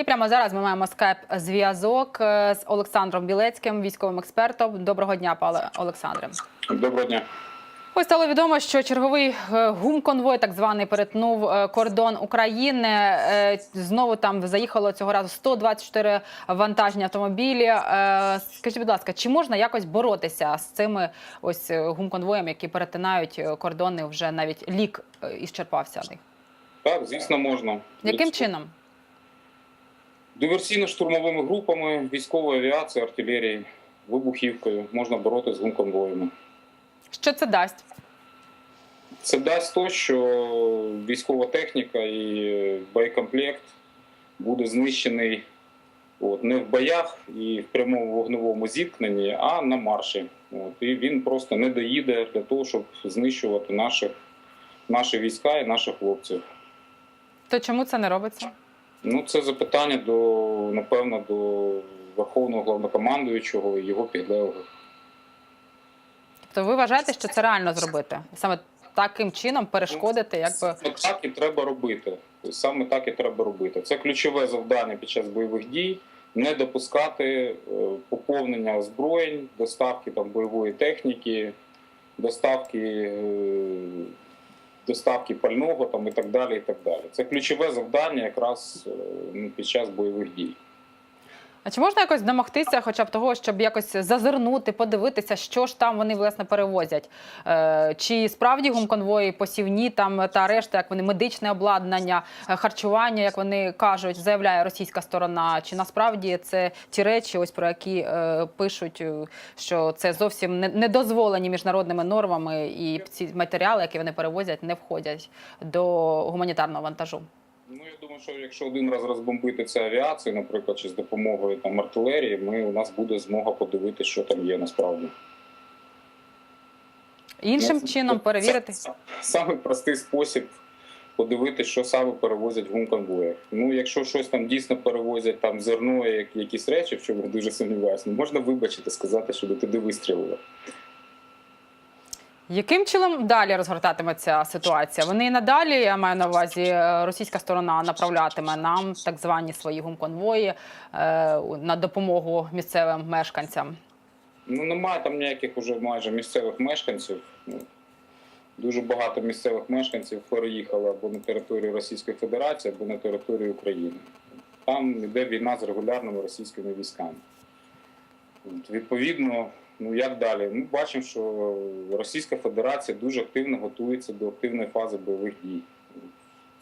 І прямо зараз ми маємо скайп-зв'язок е, з Олександром Білецьким, військовим експертом. Доброго дня, пане Олександре. Доброго дня. Ось стало відомо, що черговий е, гумконвой, так званий, перетнув е, кордон України. Е, Знову там заїхало цього разу 124 вантажні автомобілі. Е, Скажіть, будь ласка, чи можна якось боротися з цими ось е, гумконвоями, які перетинають е, кордони? Вже навіть лік е, ісчерпався. них? Так, звісно, можна. Яким чином? Диверсійно-штурмовими групами, військовою авіацією, артилерією, вибухівкою можна боротися з гумконвоями. Що це дасть? Це дасть то, що військова техніка і боєкомплект буде знищений от, не в боях і в прямому вогневому зіткненні, а на марші. От, і він просто не доїде для того, щоб знищувати наших, наші війська і наших хлопців. То чому це не робиться? Ну, це запитання до, напевно, до Верховного головнокомандуючого і його підлеглих. Тобто ви вважаєте, що це реально зробити? Саме таким чином перешкодити, якби Саме так і треба робити. Саме так і треба робити. Це ключове завдання під час бойових дій. Не допускати е, поповнення озброєнь, доставки там бойової техніки, доставки, е, доставки пального там і так далі. І так далі. Це ключове завдання якраз е, ну, під час бойових дій. А чи можна якось домогтися, хоча б того, щоб якось зазирнути, подивитися, що ж там вони власне перевозять? Е, чи справді гумконвої посівні там та решта, як вони медичне обладнання, е, харчування, як вони кажуть, заявляє російська сторона? Чи насправді це ті речі, ось про які е, пишуть, що це зовсім не дозволені міжнародними нормами, і ці матеріали, які вони перевозять, не входять до гуманітарного вантажу? Ну, я думаю, що якщо один раз розбомбити це авіацію, наприклад, чи з допомогою там артилерії, ми у нас буде змога подивитися, що там є насправді. Іншим Ну, чином це- перевірити. Це самий простий спосіб подивитися, що саме перевозять в гумконвоях. Ну, якщо щось там дійсно перевозять там зерно, як якісь речі, в чому я дуже сумніваюся, ну можна вибачити, сказати, що туди вистрілили. Яким чином далі розгортатиметься ситуація? Вони і надалі, я маю на увазі, е, російська сторона направлятиме нам так звані свої гумконвої е, на допомогу місцевим мешканцям. Ну, немає там ніяких уже майже місцевих мешканців. Ну, Дуже багато місцевих мешканців переїхали або на територію Російської Федерації, або на територію України. Там йде війна з регулярними російськими військами. Відповідно, ну як далі? Ми бачимо, що Російська Федерація дуже активно готується до активної фази бойових дій.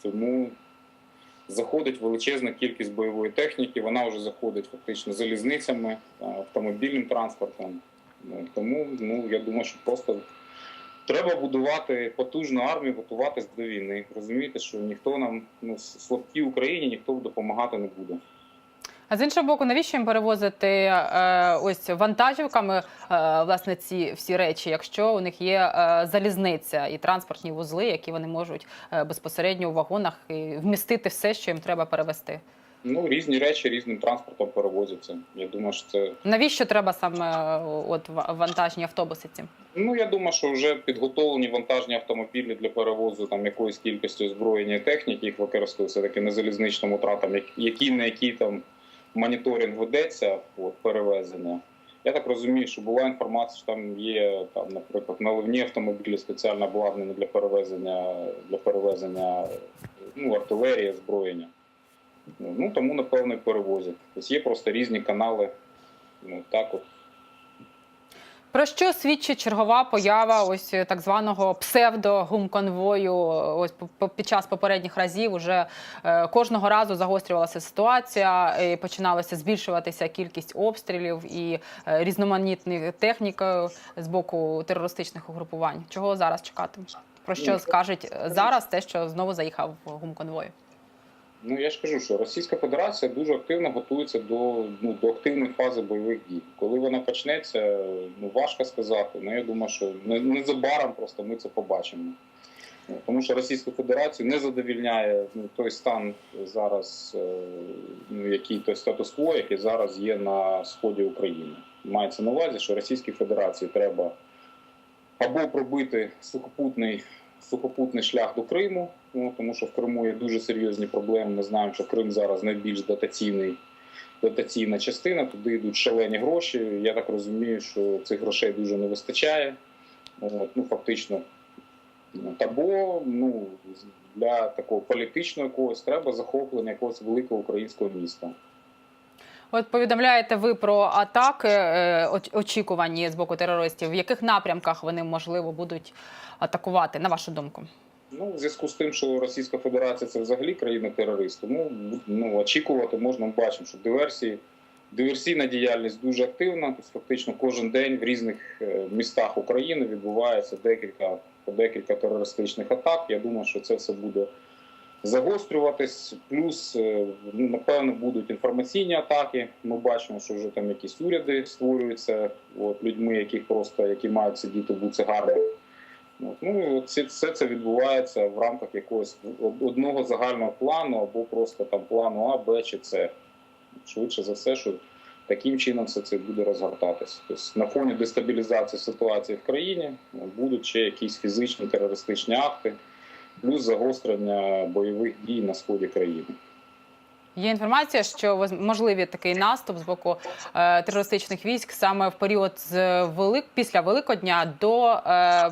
Тому заходить величезна кількість бойової техніки, вона вже заходить фактично залізницями, автомобільним транспортом. Ну, Тому ну, я думаю, що просто треба будувати потужну армію, готуватись до війни. Розумієте, що ніхто нам ну, слабкій Україні ніхто допомагати не буде. А з іншого боку, навіщо їм перевозити е, ось вантажівками е, власне ці всі речі, якщо у них є е, залізниця і транспортні вузли, які вони можуть безпосередньо у вагонах і вмістити все, що їм треба перевезти? Ну, різні речі різним транспортом перевозяться. Я думаю, що це Навіщо треба саме от ва- вантажні автобуси ці? Ну, я думаю, що вже підготовлені вантажні автомобілі для перевозу там якоїсь кількості озброєння і техніки, їх використовують все-таки на залізничному тратам, які на які там моніторинг ведеться, от, перевезення. Я так розумію, що була інформація, що там є там, наприклад, наливні автомобілі спеціально обладнані для перевезення для перевезення ну, артилерії, озброєння. Ну, тому напевно і перевозять. Тобто є просто різні канали. Ну так от. Про що свідчить чергова поява ось е, так званого псевдогумконвою? Ось по- по- під час попередніх разів уже е, кожного разу загострювалася ситуація, і починалося збільшуватися кількість обстрілів і е, різноманітних технік е, з боку терористичних угрупувань. Чого зараз чекати? Про що Ну, скажуть е, зараз те, що знову заїхав гумконвой? Ну я ж кажу, що Російська Федерація дуже активно готується до ну до активної фази бойових дій. Коли вона почнеться, ну важко сказати. Ну я думаю, що не- незабаром просто ми це побачимо. Ну, Тому що Російську Федерацію не задовільняє ну, той стан зараз, е, ну який той статус-кво, який зараз є на сході України. Мається на увазі, що Російській Федерації треба або пробити сухопутний сухопутний шлях до Криму, ну, тому що в Криму є дуже серйозні проблеми. Ми знаємо, що Крим зараз найбільш дотаційний. Дотаційна частина, туди йдуть шалені гроші. Я так розумію, що цих грошей дуже не вистачає. От, ну, фактично, От, або ну, для такого політичного якогось треба захоплення якогось великого українського міста. От повідомляєте ви про атаки е, очікувані з боку терористів. В яких напрямках вони можливо будуть атакувати, на вашу думку? Ну, в зв'язку з тим, що Російська Федерація це взагалі країна-терорист, тому ну, очікувати можна, ми бачимо, що диверсії, диверсійна діяльність дуже активна. Тобто, фактично кожен день в різних е, містах України відбувається декілька, декілька терористичних атак. Я думаю, що це все буде загострюватись. Плюс, е, напевно, будуть інформаційні атаки. Ми бачимо, що вже там якісь уряди створюються от, людьми, яких просто які мають сидіти в буцегарних. От, Ну, це, все це відбувається в рамках якогось одного загального плану або просто там плану А, Б чи С. Швидше за все, що таким чином все це буде розгортатися. Тобто на фоні дестабілізації ситуації в країні будуть ще якісь фізичні терористичні акти, плюс загострення бойових дій на сході країни. Є інформація, що можливий такий наступ з боку е, терористичних військ саме в період з велик після Великодня до е,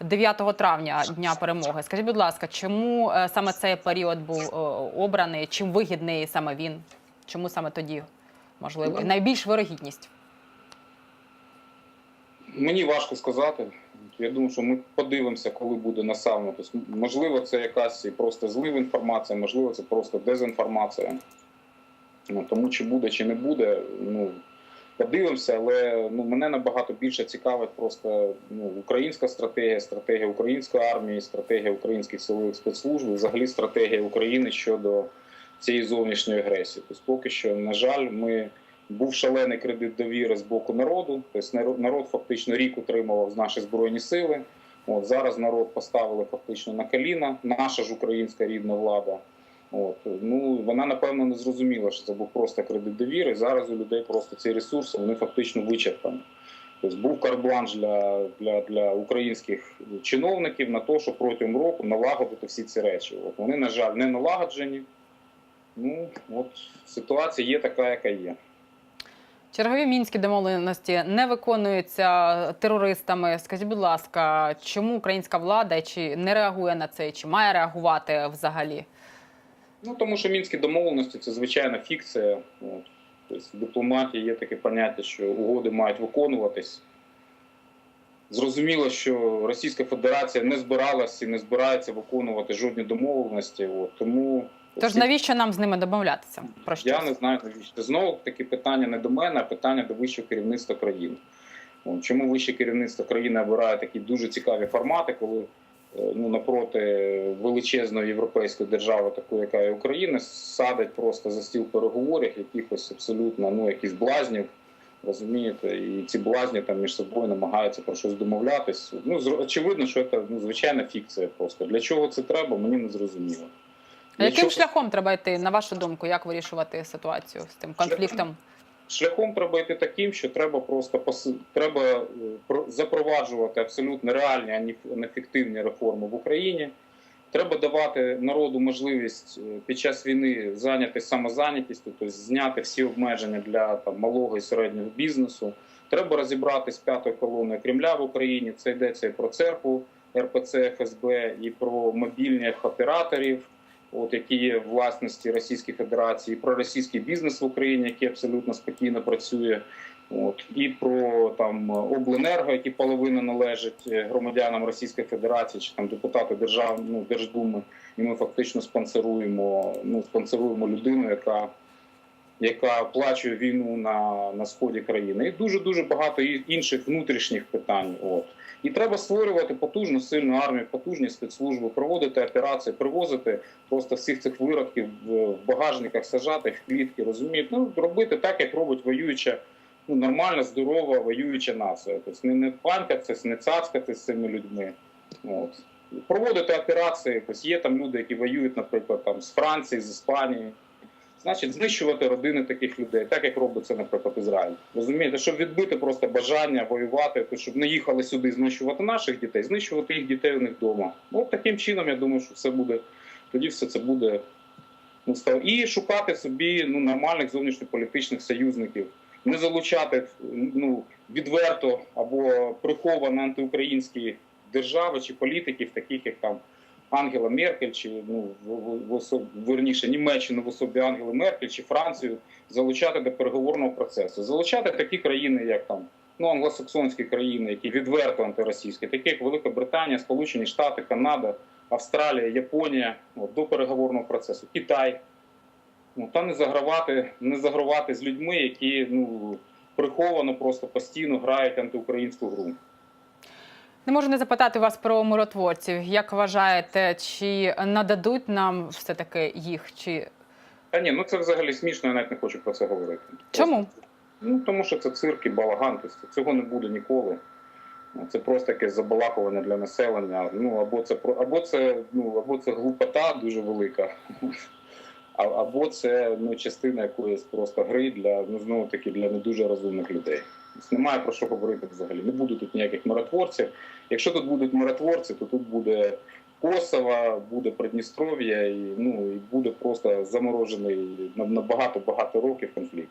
9 травня дня перемоги. Скажіть, будь ласка, чому е, саме цей період був е, обраний? Чим вигідний саме він? Чому саме тоді можливо Ну, найбільш вирогідність? Мені важко сказати. Я думаю, що ми подивимося, коли буде населено. Тобто, можливо, це якась просто злива інформація, можливо, це просто дезінформація. Ну, тому чи буде, чи не буде, ну подивимося, але ну, мене набагато більше цікавить просто ну, українська стратегія, стратегія української армії, стратегія українських силових спецслужб, взагалі стратегія України щодо цієї зовнішньої агресії. Тобто, поки що, на жаль, ми був шалений кредит довіри з боку народу. Тобто народ, фактично рік утримував наші збройні сили. От зараз народ поставили фактично на коліна. Наша ж українська рідна влада. От ну вона напевно не зрозуміла, що це був просто кредит довіри. Зараз у людей просто ці ресурси вони фактично вичерпані. Тобто був карт-бланш для, для, для українських чиновників на те, що протягом року налагодити всі ці речі. От вони, на жаль, не налагоджені. Ну от ситуація є така, яка є. Чергові мінські домовленості не виконуються терористами. Скажіть, будь ласка, чому українська влада чи не реагує на це, чи має реагувати взагалі? Ну тому що мінські домовленості це звичайна фікція. От. Тобто в дипломатії є таке поняття, що угоди мають виконуватись. Зрозуміло, що Російська Федерація не збиралася і не збирається виконувати жодні домовленості. От. Тому Тож навіщо нам з ними домовлятися? Про що? я не знаю навіщо. Знову таки питання не до мене, а питання до вищого керівництва країни. Чому вище керівництво країни обирає такі дуже цікаві формати, коли е, ну, напроти величезної європейської держави, такої, яка є Україна, садить просто за стіл переговорів якихось абсолютно ну, якісь блазнів. Розумієте, і ці блазні там між собою намагаються про щось домовлятись. Ну, очевидно, що це ну, звичайна фікція просто. Для чого це треба, мені не зрозуміло. А Яким шляхом треба йти, на вашу думку, як вирішувати ситуацію з тим конфліктом? Шляхом треба йти таким, що треба просто поси... треба е, запроваджувати абсолютно реальні, а не фіктивні реформи в Україні. Треба давати народу можливість е, під час війни зайнятися самозайнятістю, тобто зняти всі обмеження для там малого і середнього бізнесу. Треба розібратися з п'ятою колоною Кремля в Україні. Це йдеться і про церкву РПЦ ФСБ, і про мобільних операторів, от які є власності Російської Федерації, про російський бізнес в Україні, який абсолютно спокійно працює. От і про там обленерго, які половина належить е, громадянам Російської Федерації чи там депутати держав, ну, Держдуми, і ми фактично спонсоруємо, ну спонсоруємо людину, яка яка оплачує війну на, на сході країни, і дуже дуже багато інших внутрішніх питань. От і треба створювати потужну сильну армію, потужні спецслужби, проводити операції, привозити просто всіх цих виродків в багажниках, сажати в клітки, розумієте? Ну робити так, як робить воююча. Ну, нормальна, здорова, воююча нація. Тобто не, не панькатися, не цацкати з цими людьми. От. Проводити операції. Тобто є там люди, які воюють, наприклад, там, з Франції, з Іспанії, Значить, знищувати родини таких людей, так як робить це, наприклад, Ізраїль. Розумієте, щоб відбити просто бажання воювати, то щоб не їхали сюди знищувати наших дітей, знищувати їх дітей у них вдома. Ну, от таким чином, я думаю, що все буде, тоді все це буде. Ну, і шукати собі ну, нормальних зовнішньополітичних союзників, не залучати ну, відверто або приховано антиукраїнські держави чи політиків, таких як там Ангела Меркель, чи ну в, особ... верніше Німеччину в особі Ангели Меркель чи Францію залучати до переговорного процесу, залучати такі країни, як там ну англосаксонські країни, які відверто антиросійські, такі як Велика Британія, Сполучені Штати, Канада, Австралія, Японія, от, до переговорного процесу, Китай. Ну, та не загравати, не загравати з людьми, які ну приховано просто постійно грають антиукраїнську гру. Не можу не запитати вас про миротворців. Як вважаєте, чи нададуть нам все таки їх? Чи Та ні, ну це взагалі смішно, я навіть не хочу про це говорити. чому? Ну тому що це цирк і балаган, цього не буде ніколи. Це просто якесь забалакування для населення. Ну або це або це ну або це глупота дуже велика, або це ну частина якоїсь просто гри для ну знову таки для не дуже розумних людей. Немає про що говорити взагалі. Не буде тут ніяких миротворців. Якщо тут будуть миротворці, то тут буде Косово, буде Придністров'я, і ну і буде просто заморожений на багато багато років конфлікт.